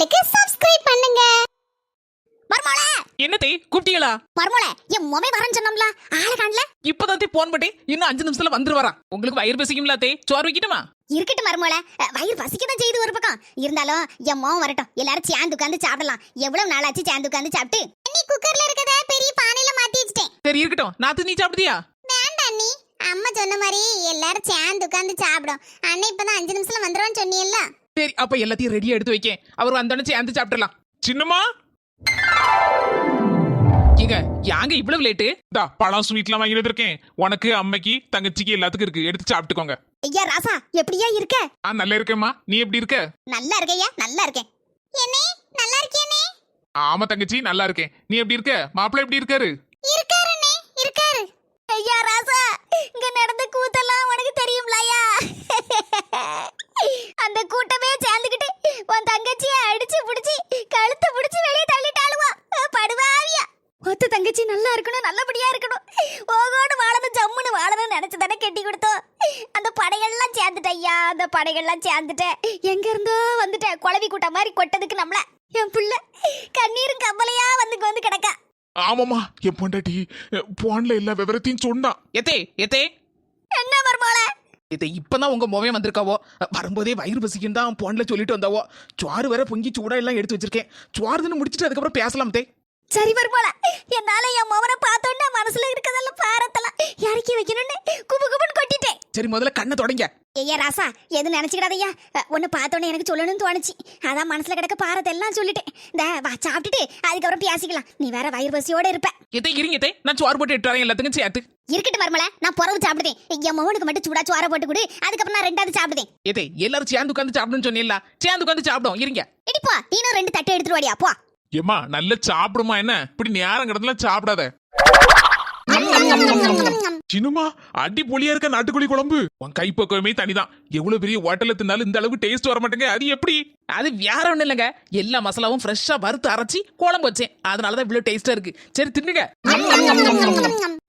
சேனலுக்கு சப்ஸ்கிரைப் பண்ணுங்க. மர்மோளே! என்னத்தை? கூப்பிட்டீங்களா? மர்மோளே என் மொமை வரேன்னு சொன்னோம்ல ஆள காணல? இப்பதான் தே போன் பண்ணி இன்னும் அஞ்சு நிமிஷத்துல வந்துரு வரா உங்களுக்கு வயிறு பசிக்கும்ல தே சோறு வைக்கணுமா இருக்கட்டும் மர்மோளே. வயிறு பசிக்க தான் செய்து ஒரு பக்கம். இருந்தாலும் என் மோம் வரட்டும். எல்லாரும் சேர்ந்து உட்காந்து சாப்பிடலாம். எவ்வளவு நாளாச்சு சேர்ந்து உட்காந்து சாப்பிட்டு? நீ குக்கர்ல இருக்கத பெரிய பானையில மாத்தி வச்சிட்டேன். சரி இருக்கட்டும். நாத்து நீ சாப்பிட்டியா வேண்டாம் நீ அம்மா சொன்ன மாதிரி எல்லாரும் சேர்ந்து உட்காந்து சாப்பிடும். அண்ணன் இப்பதான் அஞ்சு நிமிஷத்துல வந்துருவான்னு சொன்னியல்ல சரி அப்ப எல்லாத்தையும் ரெடியா எடுத்து வைக்கேன். அவர் வந்தோடனே சேர்ந்து சாப்பிடலாம் சின்னம்மா? ஏங்க யாங்க இவ்வளவு லேட்டு இந்தா பழம் ஸ்வீட்லாம் வாங்கி இருக்கேன் உனக்கு அம்மைக்கு தங்கச்சிக்கு எல்லாத்துக்கும் இருக்கு. எடுத்து சாப்பிட்டுக்கோங்க. ஐயா ராசா எப்படியா இருக்க? ஆ நல்லா இருக்கேம்மா. நீ எப்படி இருக்க? நல்லா இருக்கேயா நல்லா இருக்கேன். என்னே நல்லா இருக்கேனே ஆமா தங்கச்சி நல்லா இருக்கேன். நீ எப்படி இருக்க? மாப்பிள்ளை எப்படி இருக்காரு? இருக்காருண்ணே இருக்காரு. ஐயா ராசா இங்க நடந்த கூத்தெல்லாம் உனக்கு தெரியும்லயா அந்த கூட்டமே சேர்ந்துக்கிட்டு உன் தங்கச்சிய அடிச்சு புடிச்சு கழுத்து புடிச்சு வெளியே தள்ளிட்டாளுவா. படுவாவியா. ஒத்த தங்கச்சி நல்லா இருக்கணும் நல்லபடியா இருக்கணும். ஓகோடு வாழணும் ஜம்முன்னு வாழணும் நினைச்சு தானே கெட்டி கொடுத்தோம். அந்த படைகள்லாம் சேர்ந்துட்ட ஐயா அந்த படைகள்லாம் சேர்ந்துட்டேன். எங்க இருந்தோ வந்துட்டேன் குழவி கூட்டம் மாதிரி கொட்டதுக்கு நம்மள. என் புள்ள கண்ணீரும் கம்பலையா வந்து வந்து கிடக்கா. ஆமாமா என் பொண்டாட்டி போன்ல எல்லா விவரத்தையும் சொன்னான் எத்தே எத்தே? என்ன மர்மோள இதை இப்பதான் உங்க மோவே வந்திருக்காவோ? வரும்போதே வயிறு பசிக்கும் தான் போன்ல சொல்லிட்டு வந்தாவோ? சோறு வேற பொங்கி சூடா எல்லாம் எடுத்து வச்சிருக்கேன். சோறுதுன்னு முடிச்சிட்டு அதுக்கப்புறம் பேசலாம் தே. சரி மர்மோள என்னால என் மவனை பார்த்தோன்னே மனசுல இருக்கதெல்லாம் பாரத்தெல்லாம் இறக்கி வைக்கணும்னு குபு குபுன்னு சரி முதல்ல கண்ணை தொடங்க. ஐயா ராசா எதுவும் நினைச்சுக்கிடாதையா உன்னை பார்த்தோன்னே எனக்கு சொல்லணும்னு தோணுச்சு. அதான் மனசுல கிடக்க பாரத்தை எல்லாம் சொல்லிட்டேன். இந்த வா சாப்பிட்டுட்டு அதுக்கப்புறம் பேசிக்கலாம். நீ வேற வயிறு பசியோட இருப்ப. எத்தை இருங்க எத்தை நான் சோறு போட்டு எட்டு வரேன் எல்லாத்துக்கும் சேர்த்து. இருக்கட்டும் மர்மல நான் பிறகு சாப்பிடுதேன். என் மகனுக்கு மட்டும் சூடா சோற போட்டு கொடு. அதுக்கப்புறம் நான் ரெண்டாவது சாப்பிடுதேன். எத்தை எல்லாரும் சேர்ந்து உட்காந்து சாப்பிடணும்னு சொன்னீங்களா சேர்ந்து உட்காந்து சாப்பிடும். இருங்க. இடிப்பா நீனும் ரெண்டு தட்டு எடுத்துட்டு வாடியா போ. ஏம்மா நல்ல சாப்பிடுமா என்ன? இப்படி நேரம் கிடந்துலாம் சாப்பிடாத. சின்னுமா அடி பொலியா இருக்க நாட்டுக்கோழி குழம்பு? உன் கைப்பக்குவமே தனிதான். எவ்வளவு பெரிய ஹோட்டல்ல தின்னாலும் இந்த அளவுக்கு டேஸ்ட் வர மாட்டேங்க. அது எப்படி? அது வேற ஒண்ணும் இல்லைங்க. எல்லா மசாலாவும் ஃப்ரெஷ்ஷா வறுத்து அரைச்சி குழம்பு வச்சேன். அதனாலதான் இவ்வளவு டேஸ்டா இருக்கு. சரி தின்னுங்க.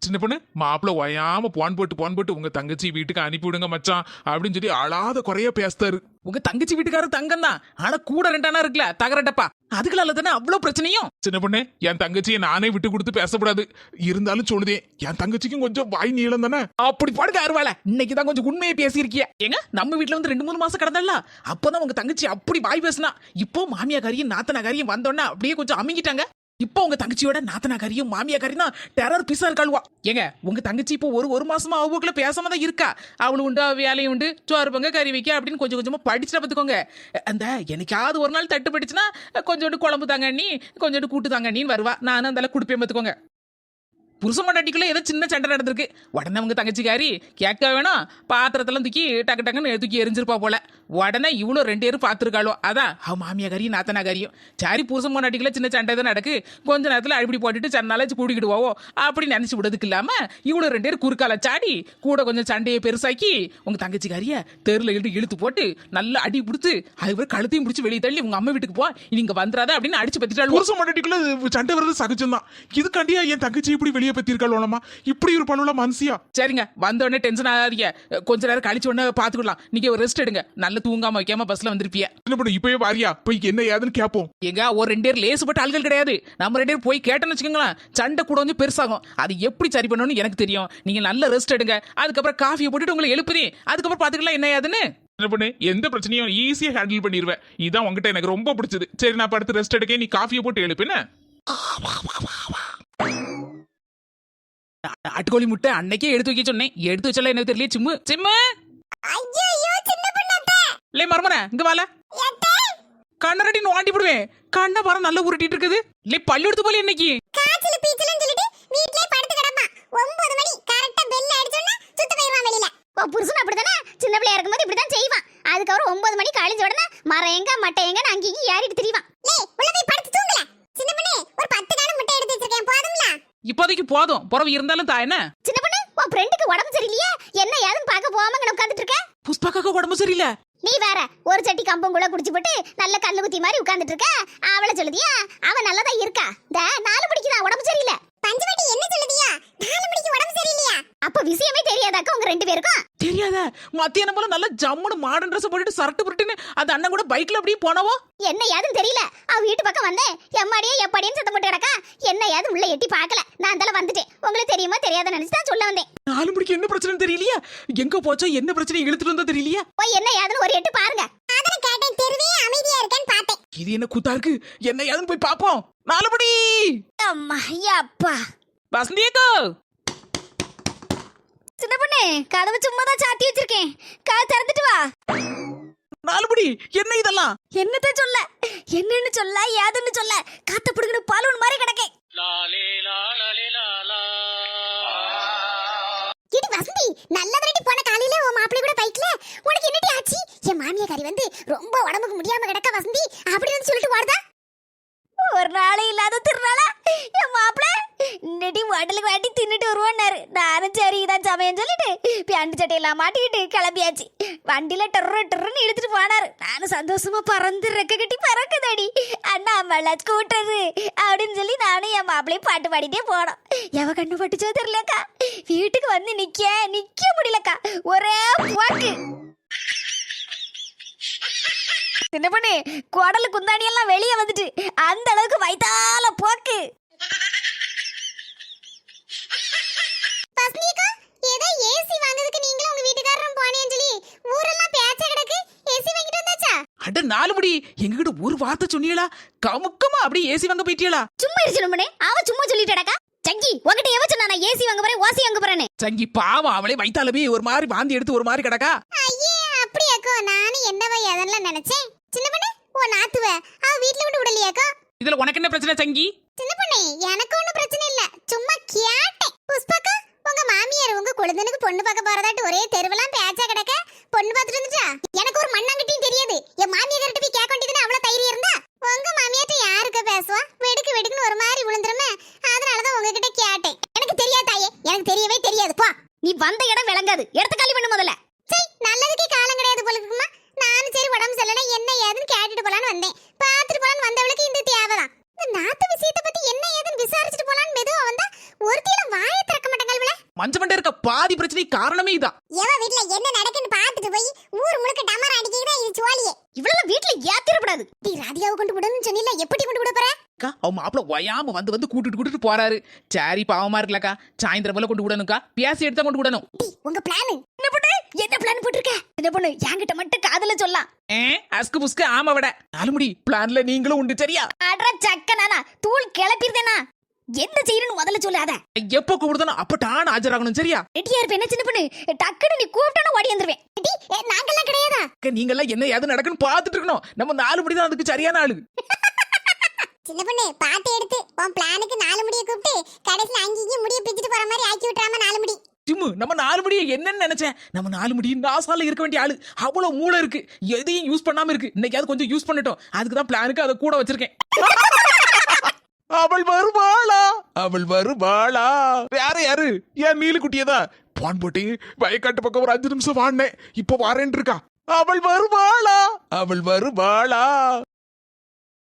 சின்ன பொண்ணு மாப்பிள்ள ஒயாம போன் போட்டு போன் போட்டு உங்க தங்கச்சி வீட்டுக்கு அனுப்பி விடுங்க மச்சான் அப்படின்னு சொல்லி அழாத குறைய பேசுறாரு. உங்க தங்கச்சி வீட்டுக்காரர் தங்கம் தான் ஆனா கூட ரெண்டானா இருக்குல்ல தகரட்டப்பா அதுக்குள்ள தானே அவ்வளவு பிரச்சனையும்? சின்ன பொண்ணு என் தங்கச்சியை நானே விட்டு கொடுத்து பேசக்கூடாது. இருந்தாலும் சொல்லுதேன் என் தங்கச்சிக்கும் கொஞ்சம் வாய் நீளம் தானே? அப்படி படுக்க அருவால இன்னைக்கு தான் கொஞ்சம் உண்மையை பேசியிருக்கிய. ஏங்க நம்ம வீட்ல வந்து ரெண்டு மூணு மாசம் கடந்தல்ல? அப்பதான் உங்க தங்கச்சி அப்படி வாய் பேசினா இப்போ மாமியாக்காரியும் நாத்தனாக்காரியும் வந்தோன்னா அப்படியே கொஞ்சம் அமைங்கிட்டாங்க. இப்போ உங்க தங்கச்சியோட நாத்தனாக்காரியும் மாமியாக்காரியும் தான் டெரர் பிசா இருக்காளுவா ஏங்க உங்க தங்கச்சி இப்போ ஒரு ஒரு மாசமா அவங்களுக்குள்ள பேசாம தான் இருக்கா? அவளு உண்டு அவ வேலையும் உண்டு சோறு பங்க கறி வைக்க அப்படின்னு கொஞ்சம் கொஞ்சமா படிச்சுட்டு பார்த்துக்கோங்க. அந்த எனக்காவது ஒரு நாள் தட்டு படிச்சுன்னா கொஞ்சோண்டு குழம்பு தாங்க நீ கொஞ்சோண்டு கூட்டு தாங்க நீன்னு வருவா. நானும் அந்த கொடுப்பேன் பார்த்துக்கோங்க. புருஷ மண்டாட்டிக்குள்ள ஏதோ சின்ன சண்டை நடந்திருக்கு. உடனே அவங்க தங்கச்சிக்காரி கேட்க வேணாம் பாத்திரத்தெல்லாம் தூக்கி டக்கு டக்குன்னு தூக்கி எரிஞ்சிருப்பா போல. உடனே இவ்வளோ ரெண்டு பேரும் பார்த்துருக்காளோ? அதான் அவ மாமியாக்காரியும் நாத்தனாக்காரியும் சரி புருஷ மண்டாட்டிக்குள்ள சின்ன சண்டை தான் நடக்கு. கொஞ்ச நேரத்தில் அடிப்படி போட்டுட்டு சன்னாலாச்சு கூட்டிக்கிடுவோம் அப்படி நினைச்சு விடுறதுக்கு இல்லாம இவ்வளோ ரெண்டு பேரும் குறுக்கால சாடி கூட கொஞ்சம் சண்டையை பெருசாக்கி உங்க தங்கச்சிக்காரிய தெருல இழுத்து இழுத்து போட்டு நல்லா அடி பிடிச்சு அதுக்கப்புறம் கழுத்தையும் பிடிச்சி வெளியே தள்ளி உங்க அம்மா வீட்டுக்கு போ. நீங்க வந்துடாத அப்படின்னு அடிச்சு பத்திட்டாள்? புருஷ மண்டாட்டிக்குள்ள சண்டை வர்றது சகஜம்தான். இதுக்காண்டியா என் தங்கச்சி இப்படி வெளியே பத்திருக்காளோலமா இப்படி ஒரு பண்ணுவல மனசியா சரிங்க வந்த உடனே டென்ஷன் ஆகாதீங்க. கொஞ்ச நேரம் கழிச்ச உடனே பாத்துக்கலாம் நீங்க ஒரு ரெஸ்ட் எடுங்க. நல்ல தூங்காம வைக்காம பஸ்ல வந்திருப்பிய. என்ன பண்ணு இப்பவே வாரியா? போய் என்ன ஏதுன்னு கேப்போம். எங்க ஒரு ரெண்டு பேர் லேசுப்பட்ட ஆள்கள் கிடையாது. நம்ம ரெண்டு பேர் போய் கேட்டோம்னு வச்சுக்கோங்களேன் சண்டை கூட கொஞ்சம் பெருசாகும். அது எப்படி சரி பண்ணணும்னு எனக்கு தெரியும். நீங்க நல்ல ரெஸ்ட் எடுங்க. அதுக்கப்புறம் காஃபியை போட்டுட்டு உங்களை எழுப்புறேன் அதுக்கப்புறம் பாத்துக்கலாம் என்ன ஏதுன்னு. என்ன பண்ணு எந்த பிரச்சனையும் ஈஸியா ஹேண்டில் பண்ணிடுவேன் இதான் உங்ககிட்ட எனக்கு ரொம்ப பிடிச்சது. சரி நான் படுத்து ரெஸ்ட் எடுக்க நீ காஃபியை போட்டு எழுப்புன அட்டுக்கோழி முட்டை அன்னைக்கே எடுத்து வைக்க சொன்னேன். எடுத்து வச்சால எனக்கு தெரியல சிம்மு. சிம்மு? லே மர்மன இங்க வால. கண்ணரடி நோண்டி விடுவேன் கண்ணை பாரு நல்லா உருட்டிட்டு இருக்குது. லே பள்ளி எடுத்து போல இன்னைக்கு. காய்ச்சல் பீச்சல்னு சொல்லிட்டு வீட்லயே படுத்து கிடப்பான். ஒன்பது மணி கரெக்டா பெல் அடிச்சோன்னா சுத்த போயிருவான் வெளியில. புருஷன் அப்படிதானே சின்ன பிள்ளையா இருக்கும்போது இப்படிதான் செய்வான். அதுக்கப்புறம் ஒன்பது மணி கழிஞ்ச உடனே மரம் எங்க மட்டை எங்க அங்கேயும் ஏறிட்டு திரிவான். லே உள்ள போய் படுத்து தூங்கல. சின்ன பண்ணு ஒரு பத்து காலம் முட்டை எடுத்து வச்சிருக்கேன். போதும்ல? இப்போதைக்கு போதும். புறவு இருந்தாலும் தா என்ன? சின்ன பண்ணு உன் ஃப்ரெண்டுக்கு உடம்பு சரியில்லையே? என்ன ஏதுன்னு பார்க்க போகாம உட்காந்துட்டு இருக்க? புஷ்பாக்காக்கு உடம்பு சரியில்லை. நீ வேற ஒரு சட்டி கம்பங்குள்ள குடிச்சு போட்டு நல்ல கல்லு குத்தி மாதிரி உட்காந்துட்டு இருக்க. அவளை சொல்லுதியா? அவ நல்லதா இருக்கா? இந்த நாலு மணிக்கு உடம்பு சரியில்லை. பஞ்சவட்டி என்ன சொல்லுதியா? நாலு மணிக்கு உடம்பு சரியில்லையா? அப்ப விஷயமே தெரியாதாக்க உங்க ரெண்டு பேருக்கும்? தெரியாத? மத்தியானம் போல நல்ல ஜம்முன்னு மாடர்ன் ட்ரெஸ் போட்டுட்டு சரட்டு புரட்டுன்னு அந்த அண்ணன் கூட பைக்ல அப்படியே போனவோ? என்ன ஏதுன்னு தெரியல. அவ வீட்டு பக்கம் வந்தேன். எம்மாடியே எப்பாடின்னு சத்தம் போட்டு கிடக்கா. என்ன ஏது உள்ள எட்டி பார்க்கல. நான் அந்தால வந்துட்டேன். உங்களுக்கு தெரியுமா தெரியாத நினைச்சு தான் சொல்ல வந்தேன். நாலு மணிக்கு என்ன பிரச்சனை தெரியலையா? எங்க போச்சோ என்ன பிரச்சனை இழுத்துட்டு வந்தோ தெரியலையா? போய் என்ன ஏதுன்னு ஒரு எட்டு பாருங்க. இது என்ன கூத்தா இருக்கு? என்ன ஏதுன்னு போய் பாப்போம் நாலு மணி அம்மா அப்பா. வசந்தி அக்கா சின்ன பொண்ணு கதவு சும்மா தான் சாத்தி வச்சிருக்கேன். கதை திறந்துட்டு வா. நாலு மணி என்ன இதெல்லாம்? என்னத்த சொல்ல? என்னன்னு சொல்ல ஏதுன்னு சொல்ல. காத்த பிடுங்கன்னு பலூன் மாதிரி கிடக்கே இடி வசந்தி நல்லதரடி போன காலையில உன் மாப்பிள்ளை கூட பைக்ல உனக்கு என்னடி ஆச்சு? என் மாமியாக்காரி வந்து ரொம்ப உடம்புக்கு முடியாம கிடக்க வசந்தி? அப்படி வந்து சொல்லிட்டு ஓடுதா ஒரு நாள் இல்லாத திருநாளா என் மாப்பிள்ள ஹோட்டலுக்கு வாட்டி தின்னுட்டு வருவான்னாரு. நானும் சரி இதான் சமயம் சொல்லிட்டு பேண்ட் சட்டையெல்லாம் மாட்டிக்கிட்டு கிளம்பியாச்சு. வண்டியில டொர்ரு டொர்ருன்னு இழுத்துட்டு போனாரு. நானும் சந்தோஷமா பறந்து ரெக்க கட்டி பறக்குதடி. அண்ணா அம்மால கூட்டுறது அப்படின்னு சொல்லி நானும் என் மாப்பிளையும் பாட்டு பாடிட்டே போனோம். எவ கண்ணு பட்டுச்சோ தெரியலக்கா. வீட்டுக்கு வந்து நிக்க நிக்க முடியலக்கா. ஒரே போக்கு. என்ன பண்ணு குடலு குந்தாணி எல்லாம் வெளியே வந்துட்டு அந்த அளவுக்கு வைத்தால போக்கு. ஏதோ ஏசி வாங்குறதுக்கு நீங்களும் உங்க வீட்டுக்காரரும் போனேன்னு சொல்லி ஊரெல்லாம் பேச்ச கிடக்கு ஏசி வாங்கிட்டு வந்தாச்சா? அட நாலு மணி எங்ககிட்ட ஒரு வார்த்தை சொன்னீங்களா? கமுக்கமா அப்படியே ஏசி வாங்க போயிட்டீங்களா சும்மா இருக்கணும் அவ சும்மா சொல்லிட்டடக்கா. சங்கி உன்கிட்ட எவ சொன்னா நான் ஏசி வாங்க போறேன் ஓசி வாங்க போறேன்னு? சங்கி பாவம் அவளே வைத்தால போய் ஒரு மாதிரி வாந்தி எடுத்து ஒரு மாதிரி கிடக்கா. ஐயே அப்படியாக்கோ நானும் என்னவா எதெல்லாம் நினைச்சேன். சின்ன பொண்ணு ஓ நாத்துவ அவ வீட்ல விட்டு விடலையாக்கோ? இதுல உனக்கு என்ன பிரச்சனை சங்கி? சின்ன பொண்ணு எனக்கு ஒண்ணும் பிரச்சனை இல்ல. சும்மா கேட்டேன். புஷ்பாக்கா உங்க மாமியார் உங்க குழந்தைனுக்கு பொண்ணு பார்க்க போறதாட்டு ஒரே தெருவெல்லாம் பேச்சா கிடக்க? பொண்ணு பார்த்துட்டு வந்துட்டா எனக்கு ஒரு மண்ணாங்கட்டியும் தெரியாது. என் மாமியார்கிட்ட போய் கேட்க வேண்டியதுன்னு அவ்வளவு தைரியம் இருந்தா? உங்க மாமியார்ட்ட யாருக்க பேசுவா? வெடுக்கு வெடுக்குன்னு ஒரு மாதிரி விழுந்துருமே. அதனாலதான் உங்ககிட்ட கேட்டேன். எனக்கு தெரியாது தாயே. எனக்கு தெரியவே தெரியாது. போ. நீ வந்த இடம் விளங்காது. எடுத்து காலி பண்ணு முதல்ல சரி நல்லதுக்கே காலம் கிடையாது போல இருக்குமா நானும் சரி உடம்பு சரியில்லைனா என்ன ஏதுன்னு கேட்டுட்டு போலான்னு வந்தேன் பார்த்துட்டு போலான்னு வந்தவளுக்கு இந்த தேவைதான் இந்த நாத்து விஷயத்தை பத்தி என்ன ஏதுன்னு விசாரிச்சுட்டு போலான்னு மெதுவா வந்தா ஒருத்தியில வாயை திறக்க மாட்டாங்கல்ல மஞ்ச மண்டை இருக்க பாதி பிரச்சனை காரணமே இதான். எவ வீட்ல என்ன நடக்குன்னு பார்த்துட்டு போய் ஊர் முழுக்க டமர் அடிக்கிறதா இது சோழியே இவ்வளவு வீட்ல ஏத்திரப்படாது நீ ராதிகாவை கொண்டு விடணும்னு சொன்னில எப்படி கொண்டு விட போற? அக்கா அவன் மாப்பிள ஒயாம வந்து வந்து கூட்டிட்டு கூட்டிட்டு போறாரு. சரி பாவமா இருக்கலக்கா சாயந்தரம் போல கொண்டு விடணும்க்கா. பேசி எடுத்தா கொண்டு விடணும். உங்க பிளான் என்ன பண்ணு? என்ன பிளான் போட்டிருக்க? என்ன பண்ணு? என்கிட்ட மட்டும் காதுல சொல்லலாம். அஸ்கு புஸ்கு ஆமா விட. நாலு முடி பிளான்ல நீங்களும் உண்டு சரியா? அட்ரா சக்கனானா தூள் கிளப்பிருந்தேனா என்ன செய்யணும்னு முதல்ல சொல்லாத. எப்போ கூப்பிடுதோ அப்ப டான் ஆஜராகணும் சரியா? ரெட்டியா இருப்ப என்ன சின்ன பண்ணு டக்குன்னு நீ கூப்பிட்டானு ஓடி வந்துருவேன். நாங்கெல்லாம் கிடையாதா? நீங்க எல்லாம் என்ன ஏது நடக்குன்னு பாத்துட்டு இருக்கணும். நம்ம நாலு மணி தான் அதுக்கு சரியான ஆளு. சின்ன பொண்ணு பாத்து எடுத்து உன் பிளானுக்கு நாலு முடிய கூப்பிட்டு கடைசில அங்கேயும் முடிய பிச்சுட்டு போற மாதிரி ஆக்கி விட்டுறாம நாலு முடி. சிம்மு நம்ம நாலு மணியை என்னன்னு நினைச்சேன். நம்ம நாலு மணி நாசால இருக்க வேண்டிய ஆளு. அவ்வளவு மூளை இருக்கு. எதையும் யூஸ் பண்ணாம இருக்கு. இன்னைக்கு கொஞ்சம் யூஸ் பண்ணிட்டோம். அதுக்கு தான் பிளானுக்கு அதை கூட வச்சிருக்கேன். அவள் வருவாளா? அவள் வருவாளா? யாரு யாரு? ஏன் நீலுக்குட்டியதா பான் போட்டு வயக்காட்டு பக்கம் ஒரு அஞ்சு நிமிஷம் வாடினேன் இப்போ வாரேன் இருக்கா. அவள் வருவாளா? அவள் வருவாளா?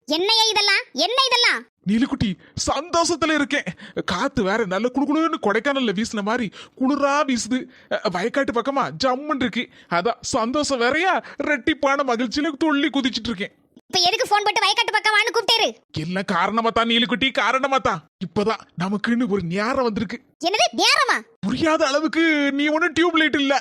என்னையா இதெல்லாம்? என்ன இதெல்லாம்? நீலுக்குட்டி சந்தோஷத்துல இருக்கேன். காத்து வேற நல்ல குளுகுளுன்னு கொடைக்கானல்ல வீசின மாதிரி குளிரா வீசுது. வயக்காட்டு பக்கமா ஜம்முன்னு இருக்கு. அதான் சந்தோஷம் வேறயா? ரெட்டிப்பான மகிழ்ச்சியில துள்ளி குதிச்சிட்டு இருக்கேன். இப்ப எதுக்கு போன் போட்டு வயக்காட்டு பக்கம் வான்னு கூப்பிட்டாரு? எல்லாம் காரணமா தான் நீலுக்குட்டி? காரணமா தான் இப்பதான் நமக்குன்னு ஒரு நேரம் வந்திருக்கு. என்னது நேரமா? புரியாத அளவுக்கு நீ ஒன்னும் டியூப் லைட் இல்ல.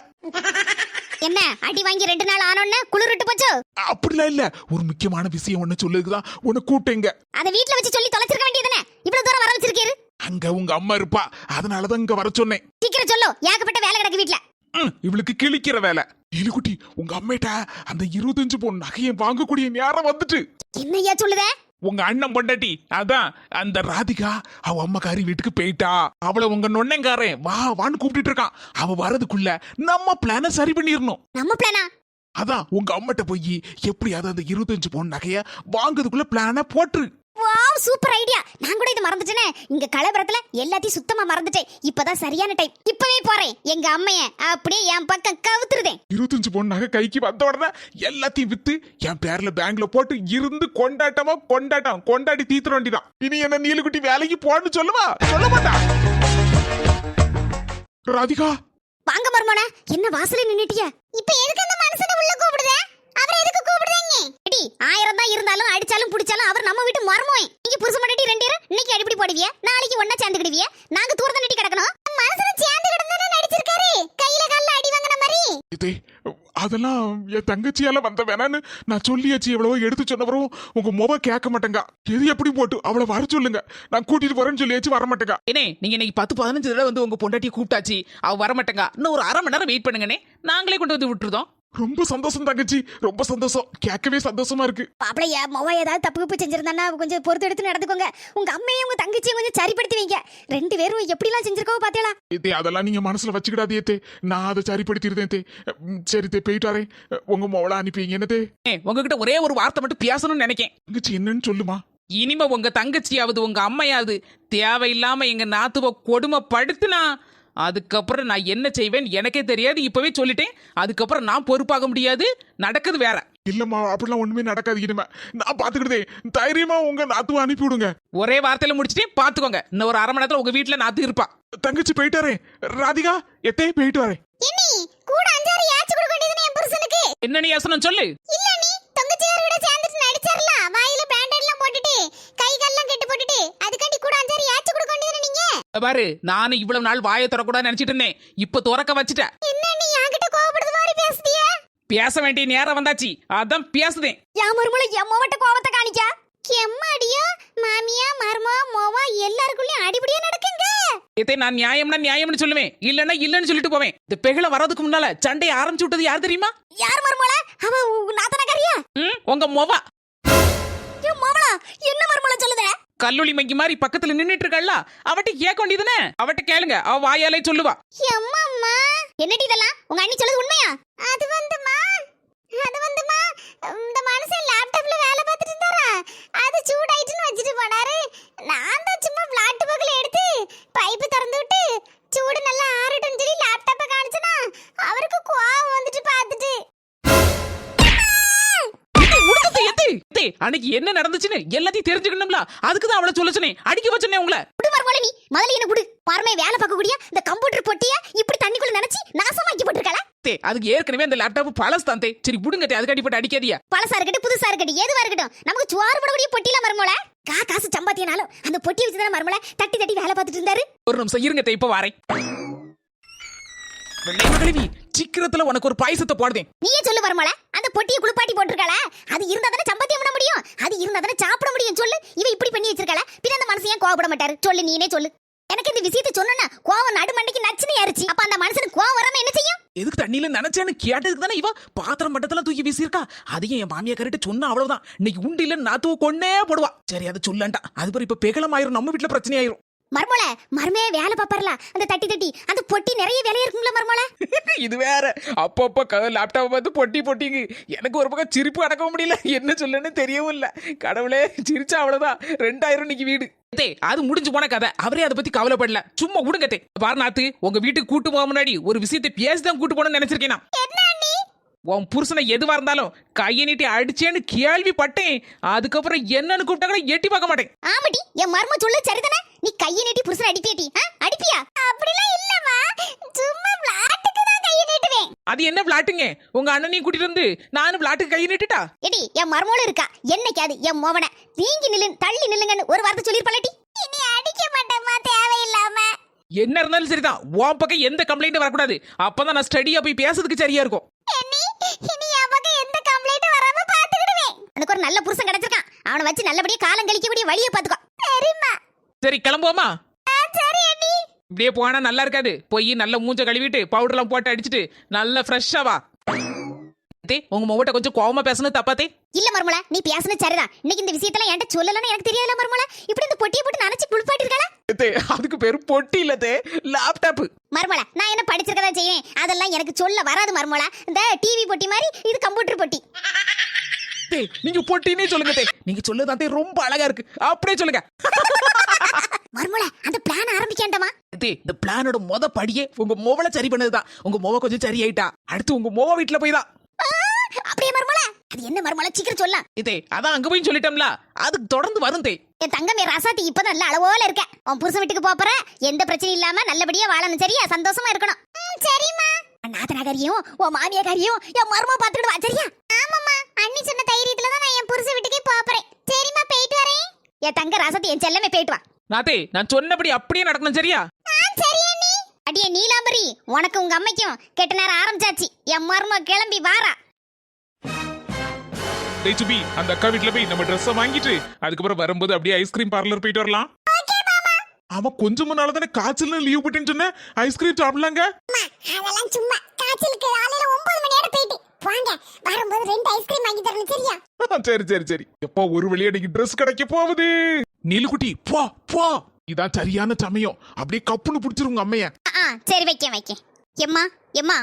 என்ன அடி வாங்கி ரெண்டு நாள் ஆனோன்னு குளிர்ட்டு போச்சோ? அப்படிலாம் இல்ல. ஒரு முக்கியமான விஷயம் ஒண்ணு சொல்லுதுதான். உன்னை கூட்டேங்க அத வீட்ல வச்சு சொல்லி தொலைச்சிருக்க வேண்டியதுனே இவ்வளவு தூரம் வர வச்சிருக்கீரு? அங்க உங்க அம்மா இருப்பா. அதனாலதான் இங்க வர சொன்னேன். சீக்கிரம் சொல்லு. ஏகப்பட்ட வேலை கிடக்கு வீட்ல. இவளுக்கு கிழிக்கிற வேலை. இலுக்குட்டி உங்க அம்மைட்ட அந்த இருபத்தஞ்சு பொண்ணு நகையை வாங்கக்கூடிய நேரம் வந்துட்டு. என்னய்யா சொல்லுத? உங்க அண்ணன் பொண்டாட்டி அதான் அந்த ராதிகா அவ அம்மாக்காரி வீட்டுக்கு போயிட்டா. அவளை உங்க நொண்ணங்காரன் வா வான்னு கூப்பிட்டு இருக்கான். அவ வரதுக்குள்ள நம்ம பிளான சரி பண்ணிடணும் நம்ம பிளானா அதான் உங்க அம்மாட்ட போய் எப்படியாவது அந்த இருபத்தஞ்சு பொண்ணு நகைய வாங்குறதுக்குள்ள பிளான போட்டுரு. Wow super idea. நான் கூட இது மறந்துட்டேனே. இங்க கலவரத்துல எல்லாத்தையும் சுத்தமா மறந்துட்டேன். இப்பதான் சரியான டைம் இப்பவே போறேன். எங்க அம்மைய அப்படியே என் பக்கம் கவுத்துருதேன். இருபத்தஞ்சு பொண்ணு நகை கைக்கு வந்த உடனே எல்லாத்தையும் வித்து என் பேர்ல பேங்க்ல போட்டு இருந்து கொண்டாட்டமா கொண்டாட்டம். கொண்டாடி தீத்துற வேண்டிதான். இனி என்ன நீலுக்குட்டி வேலைக்கு போன்னு சொல்லுவா? சொல்ல மாட்டா. ராதிகா. வாங்க மர்மோன என்ன வாசல்ல நின்னுட்டிய? இப்ப எதுக்கு அந்த மனுஷனை உள்ள கூப்பிடுத அவர் எதுக்கு கூப்பிடுதீங்க எடி ஆயிரம் தான் இருந்தாலும் அடிச்சாலும் புடிச்சாலும் அவர் நம்ம வீட்டு மர்மோய் நீங்க புருஷ மண்டாட்டி ரெண்டு பேரும் இன்னைக்கு அடிப்படி போடுவிய? நாளைக்கு ஒண்ணா சேர்ந்துக்கிடுவிய? நாங்க தூரத்தை நட்டி கிடக்கணும். மனுஷனை சேர்ந்து கிடந்தானே நடிச்சிருக்காரு. கையில கால்ல அடி வாங்கின மாதிரி. இதே அதெல்லாம் என் தங்கச்சியால வந்த வேணான்னு நான் சொல்லியாச்சு எவ்வளவோ எடுத்து சொன்னவரும் உங்க முக கேட்க மாட்டேங்க. எது எப்படி போட்டு அவளை வர சொல்லுங்க. நான் கூட்டிட்டு வரேன்னு சொல்லியாச்சு வர மாட்டேங்க. ஏனே நீங்க இன்னைக்கு பத்து பதினஞ்சு தடவை வந்து உங்க பொண்டாட்டியை கூப்பிட்டாச்சு அவ வர மாட்டேங்க. இன்னும் ஒரு அரை மணி நேரம் வெயிட் பண்ணுங்கண்ணே. நாங்களே கொண்டு வந்து விட்டுருதோம். ரொம்ப சந்தோஷம் தங்கச்சி. ரொம்ப சந்தோஷம். கேட்கவே சந்தோஷமா இருக்கு. மாப்பிளைய மொவ ஏதாவது தப்பு தப்பு செஞ்சிருந்தானா கொஞ்சம் பொறுத்து எடுத்து நடந்துக்கோங்க. உங்க அம்மையும் உங்க தங்கச்சியும் கொஞ்சம் சரிப்படுத்தி வைங்க. ரெண்டு பேரும் எப்படிலாம் செஞ்சிருக்கோ பாத்தீங்களா ஏத்தே அதெல்லாம் நீங்க மனசுல வச்சுக்கிடாதே தே நான் அதை சரிப்படுத்திருந்தேன் தே ம், சரி தே போயிட்டு வரேன். உங்க மொவளை அனுப்பிங்க என்னதே? ஏ உங்ககிட்ட ஒரே ஒரு வார்த்தை மட்டும் பேசணும்னு நினைக்கேன். தங்கச்சி என்னன்னு சொல்லுமா? இனிமே உங்க தங்கச்சியாவது உங்க அம்மையாவது தேவையில்லாம எங்க நாத்துவ கொடுமைப்படுத்துனா அதுக்கப்புறம் நான் என்ன செய்வேன்? எனக்கே தெரியாது. இப்பவே சொல்லிட்டேன். அதுக்கப்புறம் நான் பொறுப்பாக முடியாது. நடக்குது வேற. இல்லம்மா அப்படிலாம் ஒண்ணுமே நடக்காது இனிமே. நான் பாத்துக்கிட்டதே. தைரியமா உங்க நாத்துவ அனுப்பி விடுங்க. ஒரே வார்த்தையில முடிச்சிட்டே பாத்துக்கோங்க. இன்னும் ஒரு அரை மணி நேரத்துல உங்க வீட்டுல நாத்து இருப்பா. தங்கச்சி போயிட்டு வரேன். ராதிகா எத்தே போயிட்டு வரேன். என்னி கூட அஞ்சாறு யாச்சு கொடுக்க வேண்டியது என் புருஷனுக்கு என்ன நீ யோசனை சொல்லு இல்ல நீ தங்கச்சியார் கூட சேர்ந்துட்டு நடிச்சார்ல வாயில பேண்டேட்லாம் போட்டுட்டு கை கால்லாம் கெட்டு போட்டுட்டு அதுக்காண்டி கூட அஞ்சாறு யாச்சு கொடுக்க வேண்டியது நீங்க இத பாரு நானும் இவ்வளவு நாள் வாயை திறக்கூடாது நினைச்சிட்டு இருந்தேன். இப்ப துறக்க பேசுதிய? பேச வேண்டிய நேரம் வந்தாச்சு. அதான் பேசுதேன். என் மருமல என் மோவட்ட கோவத்தை காணிக்க? எம்மாடியா மாமியா மருமா மோவா எல்லாருக்குள்ளயும் அடிபடியா நடக்குங்க. இதை நான் நியாயம்னா நியாயம்னு சொல்லுவேன். இல்லன்னா இல்லன்னு சொல்லிட்டு போவேன். இந்த பெகில வர்றதுக்கு முன்னால சண்டையை ஆரம்பிச்சு விட்டது யார் தெரியுமா? யார் மருமல அவ நாத்தனக்காரியா உங்க மொவா. என் என்ன மருமல சொல்லுத? கல்லூலி மங்கி மாதிரி பக்கத்துல நின்னுட்டு இருக்கல்ல அவட்ட கேட்க வேண்டியதுனே அவட்ட கேளுங்க அவ வாயாலே சொல்லுவா. எம்மம்மா என்னடி இதெல்லாம்? உங்க அண்ணி சொல்லுது உண்மையா? அது வந்துமா அது வந்துமா இந்த மனுஷன் லேப்டாப்ல வேலை பார்த்துட்டு இருந்தாரா? அது சூடாயிட்டுன்னு வச்சுட்டு போனாரு. நான் தான் சும்மா பிளாட் பக்கல எடுத்து பைப்பு திறந்து விட்டு சூடு நல்லா ஆறட்டும்னு சொல்லி லேப்டாப்பை காணிச்சனா அவருக்கு கோவம் வந்துட்டு பார்த்துட்டு. எத்து எத்து, அன்னைக்கு என்ன நடந்துச்சுன்னு எல்லாத்தையும் தெரிஞ்சுக்கணும்ல. அதுக்கு தான் அவளை சொல்ல சொன்னேன் அடிக்க வச்சனே உங்களை. குடு மர்மோல நீ. முதல்ல என்ன குடு மரமே வேலை பார்க்கக்கூடிய இந்த கம்ப்யூட்டர் பொட்டிய இப்படி தண்ணிக்குள்ள நினைச்சு நாசமாக்கி போட்டுருக்கல. தே அதுக்கு ஏற்கனவே அந்த லேப்டாப் பழசு தான் தே. சரி விடுங்க தே. அதுக்கு அடிப்பட்டு அடிக்காதியா பழசா இருக்கட்டும் புதுசா இருக்கட்டும் எதுவா இருக்கட்டும் நமக்கு சுவாறு போடக்கூடிய பொட்டியில மர்மோல கா காசு சம்பாத்தியனாலும் அந்த பொட்டி வச்சு தானே மர்மோல தட்டி தட்டி வேலை பார்த்துட்டு இருந்தாரு. ஒரு நிமிஷம் இருங்க தே இப்ப வாரேன். சீக்கிரத்துல உனக்கு ஒரு பாயசத்தை போடுதேன் நீயே சொல்லு மர்மோல அந்த பொட்டியை குளிப்பாட்டி போட்டிருக்காள? அது இருந்தா தானே சம்பாத்தியம் பண்ண முடியும்? அது இருந்தா தானே சாப்பிட முடியும் சொல்லு. இவ இப்படி பண்ணி வச்சிருக்காள? பின்ன அந்த மனுஷன் ஏன் கோவப்பட மாட்டாரு? சொல்லு நீனே சொல்லு. எனக்கு இந்த விஷயத்தை சொன்னா கோவம் நடுமண்டைக்கு நச்சுன்னு ஏறிச்சு. அப்ப அந்த மனுஷனுக்கு கோவம் வராம என்ன செய்யும்? எதுக்கு தண்ணியில நினைச்சேன்னு கேட்டதுக்கு தானே இவ? பாத்திரம் பட்டத்தெல்லாம் தூக்கி வீசியிருக்கா. அதையும் என் மாமியா கரெக்ட் சொன்னா அவ்வளவுதான். இன்னைக்கு உண்டில நாத்துவ கொன்னே போடுவா. சரி அதை சொல்லண்டா அது பிறகு இப்ப பெகலம் ஆயிரும். நம்ம வீட்டுல பிரச்சனை ஆயிரும். மர்மோல மர்மே வேலை பாப்பார்ல. அந்த தட்டி தட்டி அந்த பொட்டி நிறைய வேலை இருக்கும்ல மர்மோல இது வேற. அப்பப்போ லேப்டாப் பார்த்து பொட்டி பொட்டிங்க எனக்கு ஒரு பக்கம் சிரிப்பு அடக்க முடியல. என்ன சொல்லன்னு தெரியவும் இல்ல. கடவுளே சிரிச்சா அவ்வளவுதான். ரெண்டாயிரம் இன்னைக்கு வீடு. தே அது முடிஞ்சு போன கதை. அவரே அதை பத்தி கவலைப்படல. சும்மா விடுங்க தே. பாரநாத்து உங்க வீட்டுக்கு கூட்டு போக முன்னாடி ஒரு விஷயத்தை பேசிதான் கூட்டு போகணும்னு நினைச்சிருக்கேன்? உன் புருஷனை எதுவா இருந்தாலும் கையை நீட்டி அடிச்சேன்னு கேள்விப்பட்டேன். அதுக்கப்புறம் என்னன்னு கூப்பிட்டா கூட எட்டி பார்க்க மாட்டேன். ஆமாடி என் மர்ம சொல்லு சரிதானே? நீ கையை நீட்டி புருஷன் அடிப்பியாட்டி ஆ? அடிப்பியா? அப்படிலாம் இல்லம்மா. சும்மா விளையாட்டுக்கு தான் கையை நீட்டுவேன். அது என்ன விளாட்டுங்க உங்க அண்ணனையும் கூட்டிட்டு வந்து நானும் விளாட்டுக்கு கையை நீட்டுட்டா? எடி என் மர்மோல இருக்கா? என்னைக்காது என் மோவனை நீங்கி நில்லு தள்ளி நில்லுங்கன்னு ஒரு வார்த்தை சொல்லிருப்பலட்டி இனி அடிக்க மாட்டேம்மா தேவையில்லாம. என்ன இருந்தாலும் சரிதான். உன் பக்கம் எந்த கம்ப்ளைண்ட் வரக்கூடாது. அப்பதான் நான் ஸ்டடியா போய் பேசுறதுக்கு சரியா இருக்கும். என்னி? இனி பக்கம் எந்த கம்ப்ளைண்ட் வராம பாத்துக்கிடுவேன் உனக்கு ஒரு நல்ல புருஷன் கிடைச்சிருக்கான். அவனை வச்சு நல்லபடியா காலம் கழிக்கக்கூடிய வழியை பாத்துக்கோ சரிம்மா. சரி கிளம்புவோமா? சரி அண்ணி. இப்படியே போனா நல்லா இருக்காது. போய் நல்ல மூஞ்ச கழுவிட்டு பவுடர்லாம் போட்டு அடிச்சிட்டு நல்ல ஃப்ரெஷ்ஷா வா. தே உங்க மொபட்ட கொஞ்சம் கோவமா பேசணும் தப்பாத்தே. இல்ல மர்மலா நீ பேசுனது சரிதான் இன்னைக்கு இந்த விஷயத்தெல்லாம் என்கிட்ட சொல்லலன்னு எனக்கு தெரியல மர்மலா இப்படி இந்த பொட்டியை போட்டு நினைச்சு தே அதுக்கு பேரு பொட்டி இல்ல தே லேப்டாப் மர்மலா நான் என்ன படிச்சிருக்கதா செய்யேன் அதெல்லாம் எனக்கு சொல்ல வராது மர்மலா இந்த டிவி பொட்டி மாதிரி இது கம்ப்யூட்டர் பொட்டி. தே நீங்க பொட்டினே சொல்லுங்க தே. நீங்க சொல்லுதான் தே ரொம்ப அழகா இருக்கு. அப்படியே சொல்லுங்க. மர்மலா அந்த பிளான் ஆரம்பிக்கேண்டமா? தே இந்த பிளானோட மொத படியே உங்க மொபைல சரி பண்ணதுதான். உங்க மொப கொஞ்சம் சரி ஆயிட்டா அடுத்து உங்க மொப வீட்டுல போய் தான் அப்படியே மர்மலா. அது என்ன மர்மலா? சீக்கிரம் சொல்லலாம் இதே அதான் அங்க போய் சொல்லிட்டோம்ல. அதுக்கு தொடர்ந்து வரும் தே. என் தங்கமே ராசாத்தி இப்ப நல்ல அளவோல இருக்க. உன் புருஷன் வீட்டுக்கு போற எந்த பிரச்சனையும் இல்லாம நல்லபடியா வாழணும். சரியா? சந்தோஷமா இருக்கணும். சரிம்மா. நாத்தனாகாரியும் உன் மாமியாக்காரியும் என் மருமா பாத்துக்கிட்டு வா சரியா? ஆமாம்மா. அண்ணி சொன்ன தைரியத்துல தான் நான் என் புருஷ வீட்டுக்கே போறேன். சரிம்மா போயிட்டு வரேன். என் தங்க ராசத்தை என் செல்லமே போயிட்டு வா. நாத்தே நான் சொன்னபடி அப்படியே நடக்கணும். சரியா? அடியே நீலாம்பரி. உனக்கு உங்க அம்மைக்கும் கெட்ட நேரம் ஆரம்பிச்சாச்சு. என் மரும கிளம்பி வாரா. டேய் சுபி அந்த அக்கா வீட்ல போய் நம்ம ட்ரெஸ்ஸை வாங்கிட்டு அதுக்கப்புறம் வரும்போது அப்படியே ஐஸ்கிரீம் பார்லர் போயிட்டு வரலாம். ஆமா கொஞ்சம் முன்னால தானே காய்ச்சல்னு லீவ் போட்டேன்னு சொன்னேன் ஐஸ்கிரீம் சாப்பிடலாங்க. அதெல்லாம் சும்மா. காய்ச்சலுக்கு காலையில ஒன்பது மணி நேரம் போயிட்டு. வாங்க வரும்போது ரெண்டு ஐஸ்கிரீம் வாங்கி தரணும் சரியா? சரி சரி சரி. எப்போ ஒரு வழியா இன்னைக்கு ட்ரெஸ் கிடைக்க போகுது? நீலுக்குட்டி போ போ. இதான் சரியான சமயம். அப்படியே கப்புன்னு பிடிச்சிருங்க அம்மைய. ஆ சரி வைக்கேன் வைக்கேன். எம்மா எம்மா.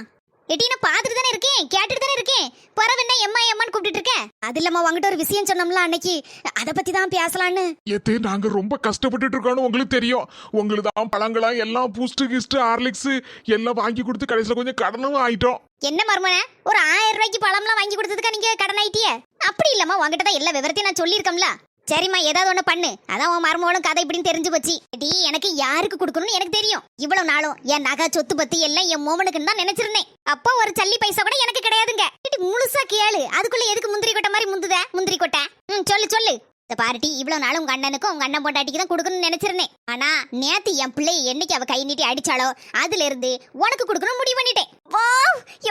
எட்டி நான் பார்த்துட்டு தானே இருக்கேன். கேட்டுட்டு தானே இருக்கேன். பரவ என்ன எம்மா எம்மான்னு கூப்பிட்டுட்டு இருக்கேன் அது இல்லாம உங்ககிட்ட ஒரு விஷயம் சொன்னோம்ல அன்னைக்கு. அதை பத்தி தான் பேசலான்னு. ஏத்தே நாங்க ரொம்ப கஷ்டப்பட்டுட்டு இருக்கோம்னு உங்களுக்கு தெரியும். உங்களுக்கு தான் பழங்களாம் எல்லாம் பூஸ்ட் கிஸ்ட் ஹார்லிக்ஸ் எல்லாம் வாங்கி கொடுத்து கடைசியில கொஞ்சம் கடனும் ஆயிட்டோம். என்ன மருமனே? ஒரு ஆயிரம் ரூபாய்க்கு பழம்லாம் வாங்கி கொடுத்ததுக்கா நீங்க கடன் ஆயிட்டியே அப்படி இல்லம்மா உங்ககிட்ட தான் எல்லா விவரத்தையும் நான் சொல்லியிருக்கோம்ல. சரிம்மா ஏதாவது ஒண்ணு பண்ணு. அதான் உன் மருமகளும் கதை இப்படின்னு தெரிஞ்சு போச்சு. டி எனக்கு யாருக்கு கொடுக்கணும்னு எனக்கு தெரியும். இவ்வளவு நாளும் என் நகை சொத்து பத்தி எல்லாம் என் மோமனுக்குன்னு தான் நினைச்சிருந்தேன். அப்போ ஒரு சல்லி பைசா கூட எனக்கு கிடையாதுங்க. இடி முழுசா கேளு. அதுக்குள்ள எதுக்கு முந்திரி கொட்டை மாதிரி முந்துத? முந்திரி கொட்டை. ம் சொல்லு சொல்லு. இந்த பாருட்டி இவ்வளவு நாள் உங்க அண்ணனுக்கும் உங்க அண்ணன் பொண்டாட்டிக்கு தான் கொடுக்கணும்னு நினைச்சிருந்தேன். ஆனா நேத்து என் பிள்ளை என்னைக்கு அவ கை நீட்டி அடிச்சாலோ அதுல இருந்து உனக்கு கொடுக்கணும் முடிவு பண்ணிட்டேன். வா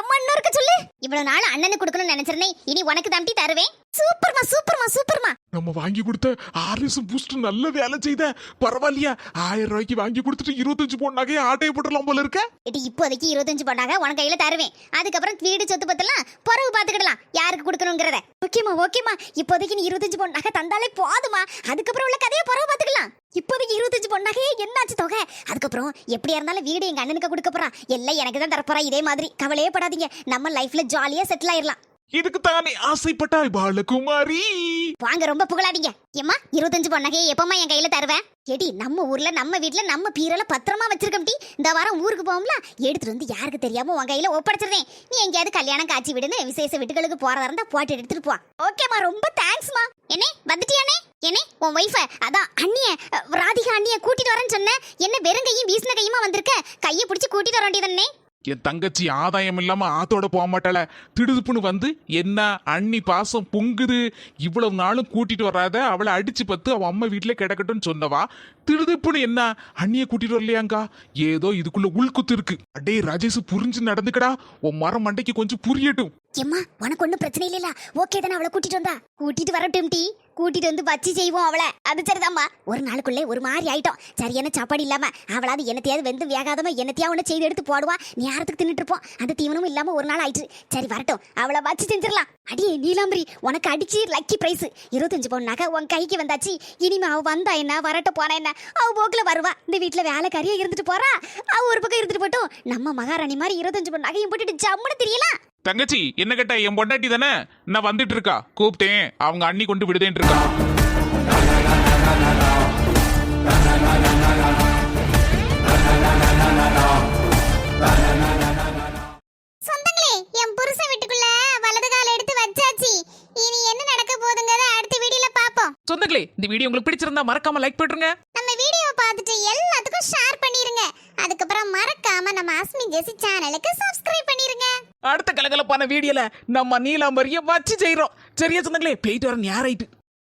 எம்மா இன்னொருக்க சொல்லு. இவ்வளவு நாள் அண்ணனுக்கு கொடுக்கணும்னு நினைச்சிருந்தேன். இனி உனக்கு தம்பி தருவேன். சூப்பர்மா சூப்பர்மா சூப்பர்மா. நம்ம வாங்கி கொடுத்த ஆர்எஸ் பூஸ்ட் நல்ல வேலை செய்த. பரவாயில்லையா? ஆயிரம் ரூபாய்க்கு வாங்கி கொடுத்துட்டு இருபத்தஞ்சு பவுன் நகையை ஆட்டையை போட்டலாம் போல இருக்க. இது இப்போதைக்கு இருபத்தஞ்சு பண்ணாங்க உனக்கு கையில தருவேன். அதுக்கப்புறம் வீடு சொத்து பத்தெல்லாம் பிறகு பாத்துக்கிடலாம் யாருக்கு கொடுக்கணுங்கிறத. ஓகேமா ஓகேமா இப்போதைக்கு நீ இருபத்தஞ்சு பொண்ணாக தந்தாலே போதுமா அதுக்கப்புறம் உள்ள கதையை பிறகு பாத்துக்கலாம் இப்போதைக்கு இருபத்தஞ்சு பொண்ணாக என்னாச்சு தொகை? அதுக்கப்புறம் எப்படியா இருந்தாலும் வீடு எங்க அண்ணனுக்கு கொடுக்க போறான். எல்லாம் எனக்கு தான் தரப்போறா இதே மாதிரி கவலையே படாதீங்க. நம்ம லைஃப்ல ஜாலியா செட்டில் ஆயிடலாம் இதுக்கு தானே ஆசைப்பட்டாய் பாலகுமாரி? வாங்க ரொம்ப புகழாதீங்க. ஏம்மா இருபத்தஞ்சு பொண்ணகையை எப்பமா என் கையில தருவேன் எடி நம்ம ஊர்ல நம்ம வீட்ல நம்ம பீரல பத்திரமா வச்சிருக்கோம் டி இந்த வாரம் ஊருக்கு போவோம்ல எடுத்துட்டு வந்து யாருக்கு தெரியாம உன் கையில ஒப்படைச்சிருந்தேன் நீ எங்கேயாவது கல்யாணம் காட்சி விடுன்னு விசேஷ வீட்டுகளுக்கு போறதா இருந்தா போட்டு எடுத்துட்டு போ. ஓகேம்மா ரொம்ப தேங்க்ஸ்மா என்னே வந்துட்டியானே? என்னே உன் ஒய்ஃப அதான் அண்ணிய ராதிகா அண்ணிய கூட்டிட்டு வரேன்னு சொன்ன. என்ன வெறும் கையும் வீசின கையுமா வந்திருக்க? கையை பிடிச்சி கூட்டிட்டு வர வேண்டியதானே? என் தங்கச்சி ஆதாயம் இல்லாம ஆத்தோட போக மாட்டாள. திடுதுப்புன்னு வந்து என்ன அண்ணி பாசம் பொங்குது. இவ்வளவு நாளும் கூட்டிட்டு வராத. அவளை அடிச்சு பத்து அவன் அம்மா வீட்டுல கிடக்கட்டும்னு சொன்னவா. திடுதுப்புன்னு என்ன? அண்ணிய கூட்டிட்டு வரலையாங்கா? ஏதோ இதுக்குள்ள உள்குத்து இருக்கு. அடே ராஜேஷ் புரிஞ்சு நடந்துக்கடா. உன் மரம் மண்டைக்கு கொஞ்சம் புரியட்டும். ஏம்மா உனக்கு ஒன்றும் பிரச்சனை இல்லைல்ல. ஓகே தானே அவளை கூட்டிட்டு வந்தா? கூட்டிட்டு வரட்டும் டி. கூட்டிட்டு வந்து வச்சு செய்வோம் அவளை. அது சரிதாம்மா. ஒரு நாளுக்குள்ளே ஒரு மாதிரி ஆயிட்டோம். சரியான சாப்பாடு இல்லாம அவளாவது என்னத்தையாவது வெந்து வேகாதம என்னத்தையா ஒன்று செய்து எடுத்து போடுவா? நேரத்துக்கு தின்னுட்டு இருப்போம். அந்த தீவனமும் இல்லாம ஒரு நாள் ஆயிடுச்சு சரி வரட்டும். அவளை வச்சு செஞ்சிடலாம். அடியே நீலாம்பரி உனக்கு அடிச்சு லக்கி பிரைஸ் இருபத்தஞ்சு பவுன் நகை உன் கைக்கு வந்தாச்சு. இனிமே அவ வந்தா என்ன? வரட்ட போனா என்ன? அவ போக்குல வருவா. இந்த வீட்டுல வேலைக்காரியா இருந்துட்டு போறா. அவ ஒரு பக்கம் இருந்துட்டு போட்டும் நம்ம மகாராணி மாதிரி இருபத்தஞ்சு பவுன் நகையும் போட்டுட்டு ஜம்முன்னு தெரியலாம் தங்கச்சி என்ன கேட்ட என் பொண்டாட்டி தானே? நான் வந்துட்டு இருக்கா? கூப்பிட்டேன். அவங்க அண்ணி கொண்டு விடுதேன் இருக்கா? சொந்தங்களே என் புருஷன் வீட்டுக்குள்ள வலது கால எடுத்து வச்சாச்சு. இனி என்ன நடக்க போகுதுங்கறத அடுத்த வீடியோல சொந்தங்களே இந்த வீடியோ உங்களுக்கு பிடிச்சிருந்தா மறக்காம லைக் பண்ணிருங்க நம்ம வீடியோவை பார்த்துட்டு எல்லாத்துக்கும் ஷேர் பண்ணிருங்க. அதுக்கப்புறம் மறக்காம நம்ம அஸ்மி ஜெசி சேனலுக்கு சப்ஸ்கிரைப் பண்ணிருங்க. அடுத்த கலகலப்பான வீடியோல நம்ம நீலாம்பரிய வச்சு செய்றோம். சரியா சொந்தங்களே? போயிட்டு வர நேராயிட்டு